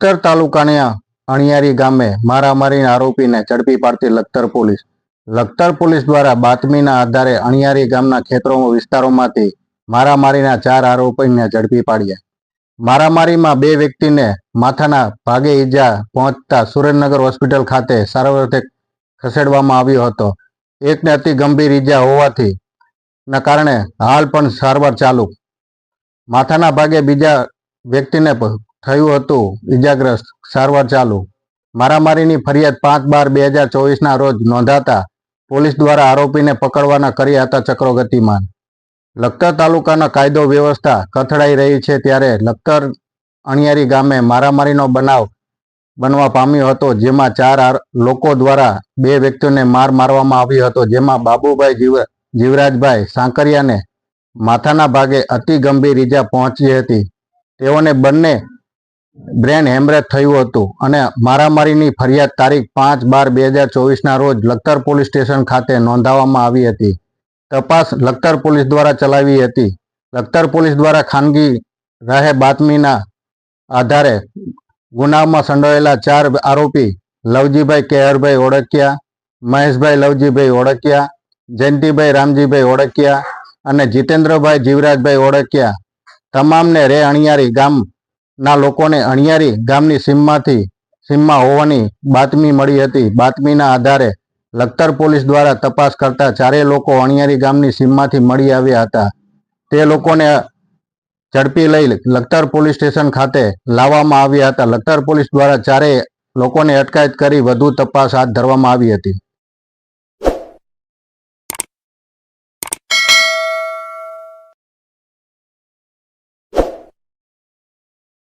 લખતર તાલુકાના અણિયારી ગામે મારામારીના આરોપીને ઝડપી પાડતી લખતર પોલીસ. લખતર પોલીસ દ્વારા બાતમીના આધારે અણિયારી ગામના ખેતરો વિસ્તારોમાંથી મારામારીના ચાર આરોપીને ઝડપી પાડ્યા. મારામારીમાં બે વ્યક્તિને માથાના ભાગે ઈજા પહોંચતા સુરેન્દ્રનગર હોસ્પિટલ ખાતે સારવાર અર્થે ખસેડવામાં આવ્યો હતો. એકને અતિ ગંભીર ઈજા હોવાથી ના કારણે હાલ પણ સારવાર ચાલુ. માથાના ભાગે બીજા વ્યક્તિને થયું હતું. ઈજાગ્રસ્ત સારવાર ચાલુ. મારામારીની ફરિયાદ પાંચ બાર બે હજાર ચોવીસના રોજ નોંધાતા પોલીસ દ્વારા આરોપીને પકડવાના કર્યા હતા ચક્રો ગતિમાન લખતર તાલુકાના કાયદો વ્યવસ્થા કથળાઈ રહી છે ત્યારે લખતર અણિયારી ગામે મારામારીનો બનાવ બનવા પામ્યો હતો, જેમાં ચાર લોકો દ્વારા બે વ્યક્તિઓને માર મારવામાં આવ્યો હતો, જેમાં બાબુભાઈ જીવ જીવરાજભાઈ સાંકરિયાને માથાના ભાગે અતિ ગંભીર ઈજા પહોંચી હતી. તેઓને બંને બ્રેન હેમરેજ થયું હતું અને મારામારીની ફરિયાદ તારીખ પાંચ બાર બે હજાર ચોવીસના રોજ લખતર પોલીસ સ્ટેશન ખાતે નોંધાવવામાં આવી હતી. તપાસ લખતર પોલીસ દ્વારા ચલાવી હતી. લખતર પોલીસ દ્વારા ખાનગી રહે બાતમીના આધારે ગુનામાં સંડોયેલા ચાર આરોપી લવજીભાઈ કેહરભાઈ ઓળખ્યા મહેશભાઈ લવજીભાઈ ઓળખ્યા જયંતિભાઈ રામજીભાઈ ઓળખ્યા અને જીતેન્દ્રભાઈ જીવરાજભાઈ ઓળખ્યા તમામને રે અણિયારી ગામના લોકોને અણિયારી ગામની સીમમાંથી સીમમાં હોવાની બાતમી મળી હતી. બાતમીના આધારે લખતર પોલીસ દ્વારા તપાસ કરતા ચારેય લોકો અણિયારી ગામની સીમમાંથી મળી આવ્યા હતા. તે લોકોને ઝડપી લઈ લખતર પોલીસ સ્ટેશન ખાતે લાવવામાં આવ્યા હતા. લખતર પોલીસ દ્વારા ચારેય લોકોને અટકાયત કરી વધુ તપાસ હાથ ધરવામાં આવી હતી.